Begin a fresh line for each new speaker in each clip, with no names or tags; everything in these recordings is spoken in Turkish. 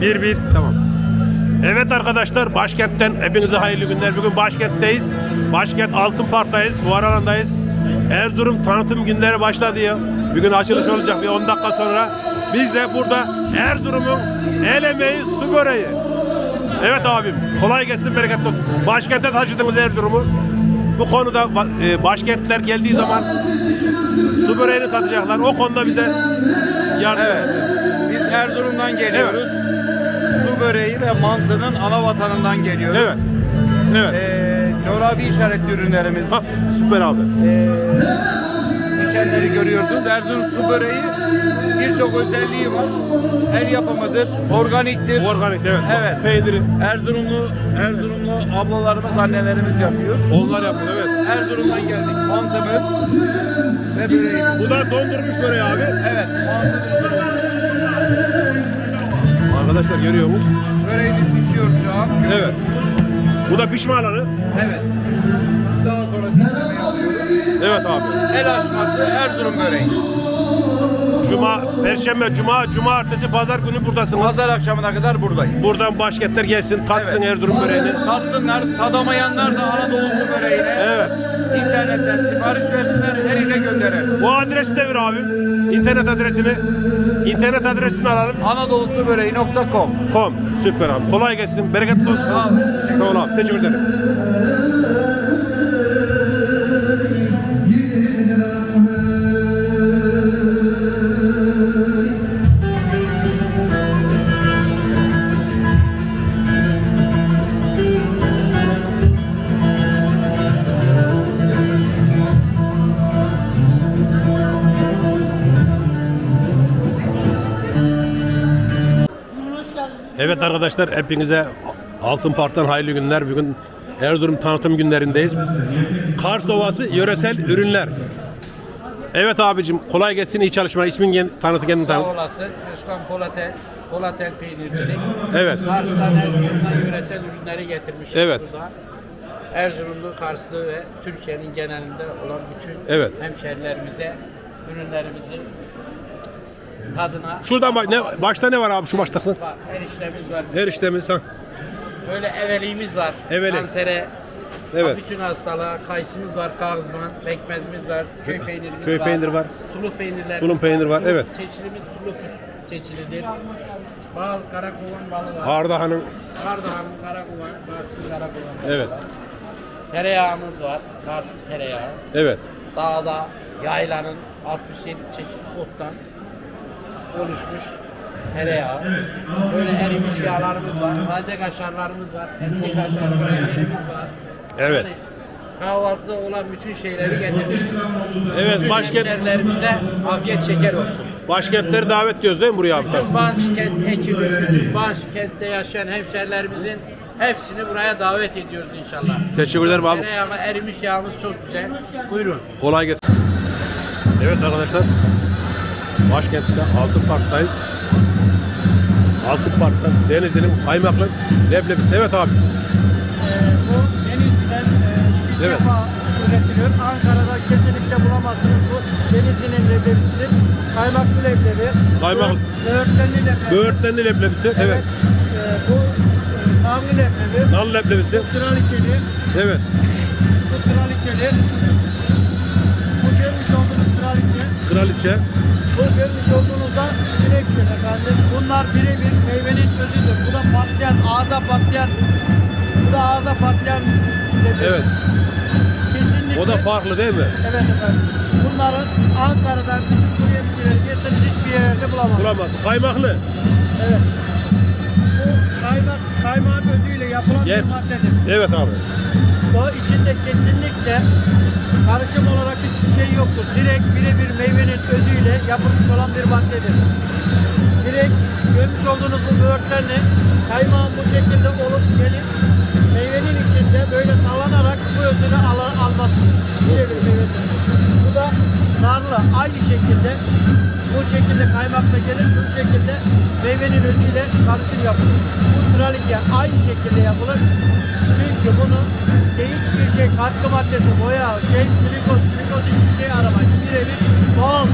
Bir bir tamam. Evet arkadaşlar başkentten hepinize hayırlı günler. Bugün başkentteyiz. Başkent Altın Park'tayız. Fuar alanındayız. Erzurum tanıtım günleri başladı ya. Bugün açılış olacak bir 10 dakika sonra. Biz de burada Erzurum'un el emeği su böreği. Evet abim kolay gelsin bereketli olsun. Başkente taşıdınız Erzurum'u. Bu konuda e, başkentler geldiği zaman su böreğini tatacaklar. O konuda bize yardım
Evet. Biz Erzurum'dan geliyoruz. Su böreği ve mantının ana vatanından geliyoruz.
Evet. Evet.
Ee, coğrafi işaretli ürünlerimiz.
Ha, süper abi.
Ee, nişanları görüyorsunuz. Erzurum su böreği birçok özelliği var. El yapımıdır, organiktir.
Organik evet.
Evet.
Peyniri.
Erzurumlu, Erzurumlu ablalarımız, annelerimiz yapıyor.
Onlar yapıyor evet.
Erzurum'dan geldik. Mantımız ve böreğimiz.
Bu da dondurmuş böreği abi.
Evet, mantı
Arkadaşlar görüyormuş.
böreğimiz pişiyor şu an.
Evet. Bu da pişme alanı.
Evet. Daha sonra.
Evet abi.
El açması Erzurum böreği.
Cuma, perşembe, cuma, cumartesi, pazar günü buradasınız.
Pazar akşamına kadar buradayız.
Buradan başkentler gelsin, tatsın
Evet.
Erzurum böreğini.
Tatsınlar, tadamayanlar da Anadolu su böreğine
Evet.
internetten sipariş versinler, ile gönderelim.
Bu adresi de ver abim. İnternet adresini. İnternet adresini alalım.
anadolusoböreği.com
Com. Süper abi. Kolay gelsin. Bereketli olsun.
Sağ olun.
Sağ ol abi. Teşekkür ederim. Evet arkadaşlar hepinize Altın Park'tan hayırlı günler. Bugün Erzurum tanıtım günlerindeyiz. Kars Ovası yöresel ürünler. Evet abicim kolay gelsin iyi çalışmalar. İsmin gen- tanıtı kendini
Sağ
tanıt.
olasın. Özkan Polatel, Polatel peynircilik.
Evet.
Kars'tan Erzurum'dan yöresel ürünleri getirmişiz
Evet.
burada. Erzurumlu, Karslı ve Türkiye'nin genelinde olan bütün
Evet.
hemşerilerimize ürünlerimizi tadına
Şuradan bak ne başta ne var abi şu başta?
Bak, eriştemiz var.
Her işlemiz ha.
Böyle eveliğimiz var.
Evelek.
Kansere,
Evet.
bütün hastalığa, kayısımız var, kağızman, pekmezimiz var, köy peynirimiz
Köy
var.
peyniri var.
Tulum peynirler.
Tulum peynir var,
Tulum
evet.
Çeçilimiz tulum çeçilidir. Bal, karakovan balı var.
Ardahan'ın
Ardahan, Karakovan, Kars'ın Karakovan.
evet.
Tereyağımız var. Kars'ın tereyağı.
Evet.
Dağda, yaylanın 67 çeşit ottan oluşmuş tereyağı. Böyle erimiş yağlarımız var. Taze kaşarlarımız var. Eski kaşar böreklerimiz var.
Evet.
Yani kahvaltıda olan bütün şeyleri getirmişiz.
Evet
Bütün
başkent
hemşerilerimize afiyet şeker olsun.
başkentleri davet diyoruz değil mi buraya abi?
Bütün Başkent ekibi, Başkent'te yaşayan hemşerilerimizin hepsini buraya davet ediyoruz inşallah.
Teşekkür ederim abi.
Tereyağı, erimiş yağımız çok güzel. Buyurun.
Kolay gelsin. Evet arkadaşlar. Başkentte Altın Park'tayız. Altın Park'ta Denizli'nin kaymaklı leblebisi. Evet abi.
bu Denizli'den e, ilk
Evet.
defa üretiliyor. Ankara'da kesinlikle bulamazsınız. Bu Denizli'nin leblebisidir. Kaymaklı leblebi.
Kaymak-
Böğür- Böğürtlenli leblebi.
Böğürtlenli leblebisi. Evet.
E, bu e, leblebi.
Nal leblebisi.
Traliçeli.
Evet.
Traliçeli. Bu görmüş olduğunuz traliçe.
Kraliçe.
Bu görmüş olduğunuzda çilektir efendim. Bunlar birebir meyvenin özüdür. Bu da patlayan, ağza patlayan. Bu da ağza patlayan leblebi.
Evet.
Kesinlikle.
O da farklı değil mi?
Evet efendim. Bunları Ankara'dan küçük kuru yemişçileri getirseniz hiçbir yerde bulamazsınız.
Bulamazsın. Kaymaklı.
Evet. Bu kaymak, kaymağın özüyle yapılan bir maddedir.
Evet abi.
O içinde kesinlikle karışım olarak hiçbir şey yoktur. Direkt birebir meyvenin özüyle yapılmış olan bir maddedir. Direkt görmüş olduğunuz bu böğürtlerini kaymağın bu şekilde olup gelip meyvenin içinde böyle sallanarak bu özünü al alması. Birebir narlı aynı şekilde bu şekilde kaymakla gelir bu şekilde meyvenin özüyle karışım yapılır. Bu traliçe aynı şekilde yapılır. Çünkü bunu değil bir şey katkı maddesi, boya, şey, glikoz, glikoz hiçbir şey aramayın. Birebir doğal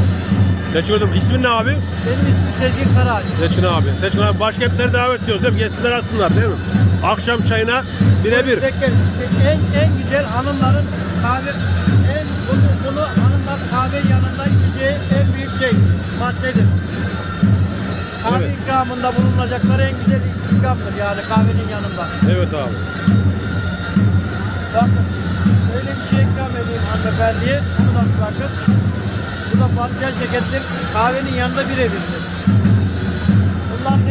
Teşekkür ederim. İsmin ne abi?
Benim ismim Sezgin Karaağaç.
Seçkin abi. Seçkin abi başkentleri davet ediyoruz değil mi? Gelsinler alsınlar değil mi? Akşam çayına birebir.
En en güzel hanımların kahve en bunu bunu kahve yanında içeceği en büyük şey maddedir. Kahve
Evet.
ikramında bulunacakları en güzel ikramdır yani kahvenin yanında.
Evet abi.
Bakın öyle bir şey ikram edeyim hanımefendiye. Bunu da bir bakın. Bu da patlayan şekerdir. Kahvenin yanında birebirdir. Bunlar ne?